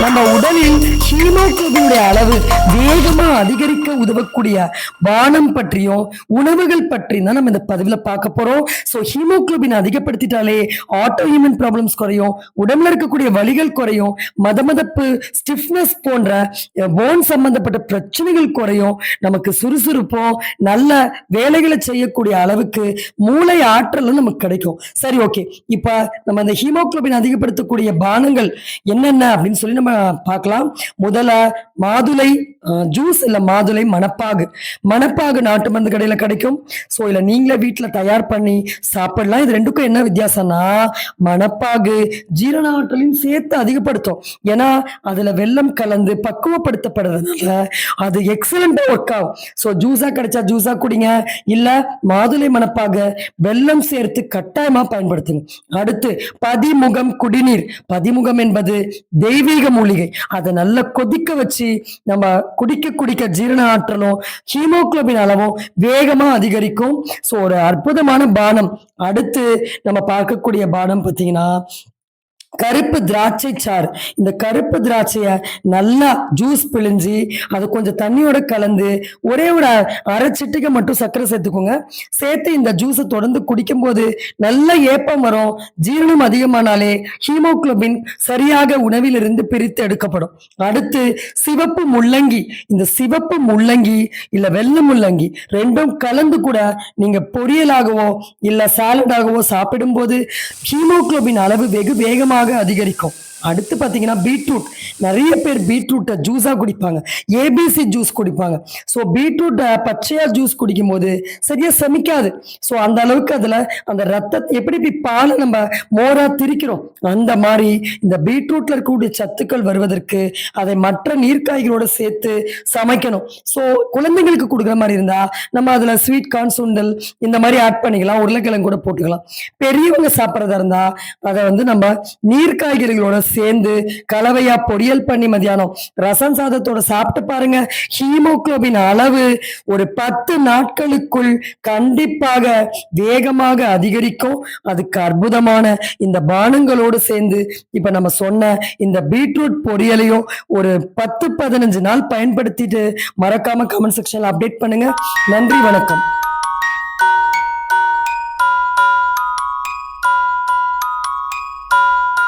நம்ம உடலில் ஹீமோகுளோபினுடைய அளவு வேகமா அதிகரிக்க உதவக்கூடிய பானம் பற்றியும் உணவுகள் பற்றியும் தான் நம்ம இந்த பதிவுல பார்க்க போறோம். ஸோ ஹீமோகுளோபின் அதிகப்படுத்திட்டாலே ஆட்டோ ஹியூமன் ப்ராப்ளம்ஸ் குறையும் உடம்புல இருக்கக்கூடிய வலிகள் குறையும் மதமதப்பு ஸ்டிஃப்னஸ் போன்ற போன் சம்பந்தப்பட்ட பிரச்சனைகள் குறையும் நமக்கு சுறுசுறுப்பும் நல்ல வேலைகளை செய்யக்கூடிய அளவுக்கு மூளை ஆற்றலும் நமக்கு கிடைக்கும். சரி ஓகே இப்ப நம்ம இந்த ஹீமோகுளோபின் அதிகப்படுத்தக்கூடிய பானங்கள் என்னென்ன அப்படின்னு சொல்லி நம்ம பார்க்கலாம். முதல்ல மாதுளை ஜூஸ் இல்லை மாதுளை மணப்பாகு. மணப்பாகு நாட்டு மருந்து கடையில் கிடைக்கும். ஸோ இல்ல நீங்களே வீட்டில் தயார் பண்ணி சாப்பிடலாம். இது ரெண்டுக்கும் என்ன வித்தியாசம்னா மணப்பாகு ஜீரண ஆற்றலையும் சேர்த்து அதிகப்படுத்தும். ஏன்னா அதில் வெள்ளம் கலந்து பக்குவப்படுத்தப்படுறதுனால அது எக்ஸலண்ட்டாக ஒர்க் ஆகும். ஸோ ஜூஸாக கிடைச்சா ஜூஸாக குடிங்க. இல்லை மாதுளை மணப்பாக வெள்ளம் சேர்த்து கட்டாயமாக பயன்படுத்துங்க. அடுத்து பதிமுகம் குடிநீர். பதிமுகம் என்பது தெய்வீக மூலிகை. அதை நல்லா கொதிக்க வச்சு நம்ம குடிக்க குடிக்க ஜீரண ஆற்றலும் ஹீமோக்ளோபின் அளவும் வேகமா அதிகரிக்கும். ஸோ ஒரு அற்புதமான பானம். அடுத்து நம்ம பார்க்கக்கூடிய பானம் பார்த்தீங்கன்னா கருப்பு திராட்சை சாறு. இந்த கருப்பு திராட்சைய நல்லா ஜூஸ் பிழிஞ்சு அது கொஞ்சம் தண்ணியோட கலந்து ஒரே ஒரு அரை சிட்டிகை மட்டும் சர்க்கரை சேர்த்துக்கோங்க. சேர்த்து இந்த ஜூஸை தொடர்ந்து குடிக்கும்போது நல்ல ஏப்பம் வரும். ஜீரணம் அதிகமானாலே ஹீமோகுளோபின் சரியாக உணவிலிருந்து பிரித்து எடுக்கப்படும். அடுத்து சிவப்பு முள்ளங்கி. இந்த சிவப்பு முள்ளங்கி இல்ல வெள்ளை முள்ளங்கி ரெண்டும் கலந்து கூட நீங்க பொரியலாகவோ இல்ல சாலடாகவோ சாப்பிடும்போது ஹீமோகுளோபின் அளவு வெகு வேகமாக அதிகரிக்கும். அடுத்து பார்த்தீங்கன்னா பீட்ரூட். நிறைய பேர் பீட்ரூட்டை ஜூஸாக குடிப்பாங்க. ஏபிசி ஜூஸ் குடிப்பாங்க. ஸோ பீட்ரூட்டை பச்சையாக ஜூஸ் குடிக்கும்போது சரியாக செமிக்காது. ஸோ அந்த அளவுக்கு அதில் அந்த ரத்தத்தை எப்படி இப்படி பாலை நம்ம மோராக திரிக்கிறோம்? அந்த மாதிரி இந்த பீட்ரூட்டில் இருக்கக்கூடிய சத்துக்கள் வருவதற்கு அதை மற்ற நீர்க்காய்களோட சேர்த்து சமைக்கணும். ஸோ குழந்தைங்களுக்கு கொடுக்குற மாதிரி இருந்தால் நம்ம அதில் ஸ்வீட் கார்ன் சுண்டல் இந்த மாதிரி ஆட் பண்ணிக்கலாம். உருளைக்கிழங்கு கூட போட்டுக்கலாம். பெரியவங்க சாப்பிட்றதா இருந்தால் அதை வந்து நம்ம நீர்க்காய்கறிகளோட சேர்ந்து கலவையா பொரியல் பண்ணி மதியானம். ரசம் சாதத்தோட சாப்பிட்டு பாருங்க. ஹீமோக்ளோபின் அளவு ஒரு பத்து நாட்களுக்குள் கண்டிப்பாக வேகமாக அதிகரிக்கும். அதுக்கு அற்புதமான இந்த பானங்களோடு சேர்ந்து இப்ப நம்ம சொன்ன இந்த பீட்ரூட் பொரியலையும் ஒரு பத்து பதினஞ்சு நாள் பயன்படுத்திட்டு மறக்காம கமெண்ட் செக்ஷன்ல அப்டேட் பண்ணுங்க. நன்றி வணக்கம்.